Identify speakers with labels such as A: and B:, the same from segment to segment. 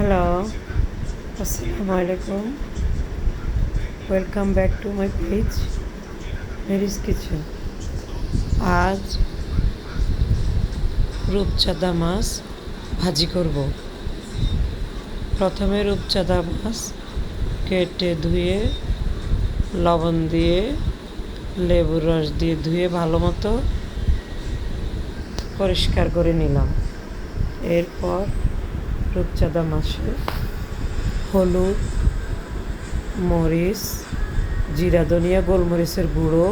A: Hello আসসালামু আলাইকুম welcome back to my page Mary's kitchen আজ রূপচাঁদা মাছ ভাজি করব। প্রথমে রূপচাঁদা মাছ কেটে ধুয়ে, লবণ দিয়ে, লেবুর রস দিয়ে ধুয়ে ভালো মতো পরিষ্কার করে নিলাম। এরপর রূপচাঁদা মাসে হলুদ, মরিচ, জিরা ধনিয়া, গোলমরিচের গুঁড়ো,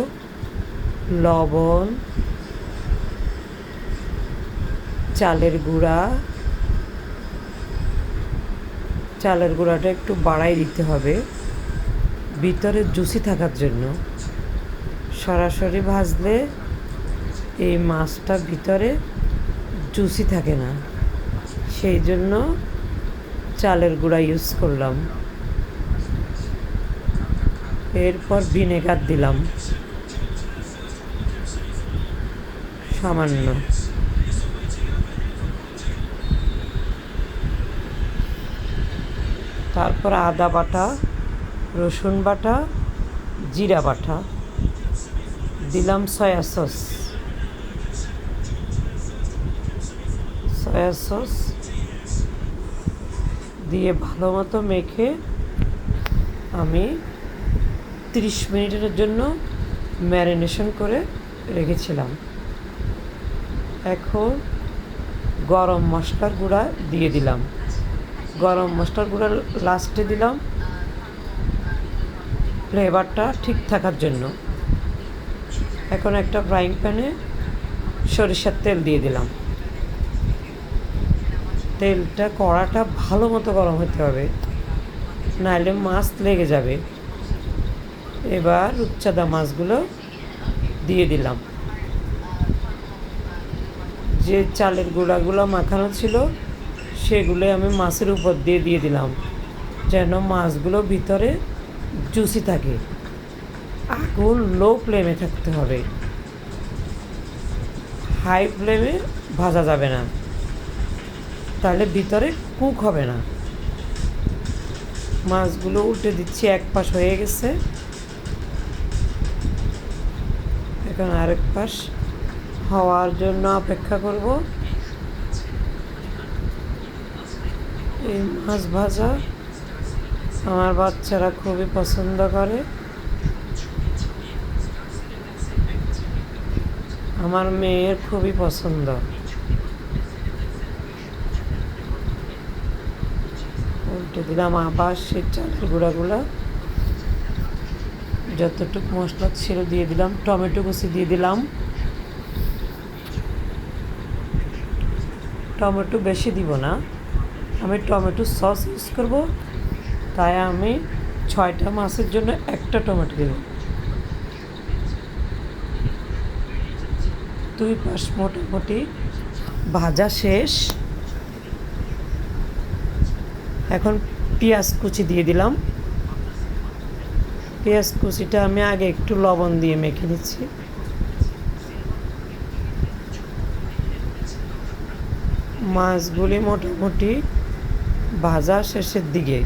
A: লবণ, চালের গুঁড়া। চালের গুঁড়াটা একটু বাড়াই দিতে হবে। ভিতরে জুসি থাকার জন্য সরাসরি ভাজলে এই মাছটা ভিতরে জুসি থাকে না। সেই জন্য চালের গুঁড়া ইউজ করলাম। এরপর ভিনেগার দিলাম। সামান্য। তারপর আদা বাটা, রসুন বাটা, জিরা বাটা। দিলাম সয়া সস। সয়া সস দিয়ে ভালো মতো মেখে আমি তিরিশ মিনিটের জন্য ম্যারিনেশন করে রেখেছিলাম। এখন গরম মশলার গুঁড়া দিয়ে দিলাম। গরম মশলার গুঁড়া লাস্টে দিলাম ফ্লেভারটা ঠিক থাকার জন্য। এখন একটা ফ্রাইং প্যানে সরিষার তেল দিয়ে দিলাম। তেলটা কড়াটা ভালো মতো গরম হতে হবে। নাহলে মাছ লেগে যাবে। এবার রূপচাঁদা মাছগুলো দিয়ে দিলাম। যে চালের গুঁড়াগুলো মাখানো ছিল, সেগুলো আমি মাছের উপর দিয়ে দিয়ে দিলাম, যেন মাছগুলো ভিতরে জুসি থাকে। আগুন লো ফ্লেমে থাকতে হবে। হাই ফ্লেমে ভাজা যাবে না। তাহলে ভিতরে কুক হবে না। মাছগুলো উল্টে দিচ্ছি, এক পাশ হয়ে গেছে। এখন আরেক পাশ হওয়ার জন্য অপেক্ষা করব। এই মাছ ভাজা আমার বাচ্চারা খুবই পছন্দ করে। আমার মেয়ের খুবই পছন্দ। উল্টে দিলাম আবার সেই চালের গুঁড়াগুলো। যতটুকু মশলা ছিল দিয়ে দিলাম, টমেটো কুচি দিয়ে দিলাম। টমেটো বেশি দিব না। আমি টমেটো সস ইউজ করব, তাই আমি ছয়টা মাছের জন্য একটা টমেটো দেব। দুই পাশ মোটামুটি ভাজা শেষ। এখন পেঁয়াজ কুচি দিয়ে দিলাম। পেঁয়াজ কুচিটা আমি আগে একটু লবণ দিয়ে মেখে নিচ্ছি। মাছগুলি মোটামুটি ভাজা শেষের দিকে।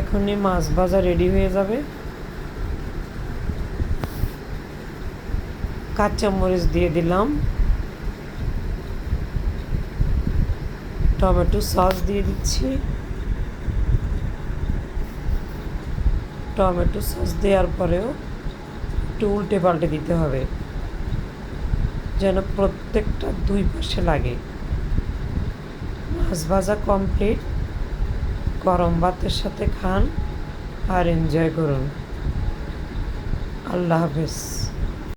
A: এখনই মাছ ভাজা রেডি হয়ে যাবে। কাঁচামরিচ দিয়ে দিলাম। টমেটো সস দিয়ে দিচ্ছি। টমেটো সস দেওয়ার পরেও একটু উল্টে পাল্টে দিতে হবে, যেন প্রত্যেকটা দুই পাশে লাগে। মাছ ভাজা কমপ্লিট গরম ভাতের সাথে খান আর এনজয় করুন। আল্লাহ হাফেজ।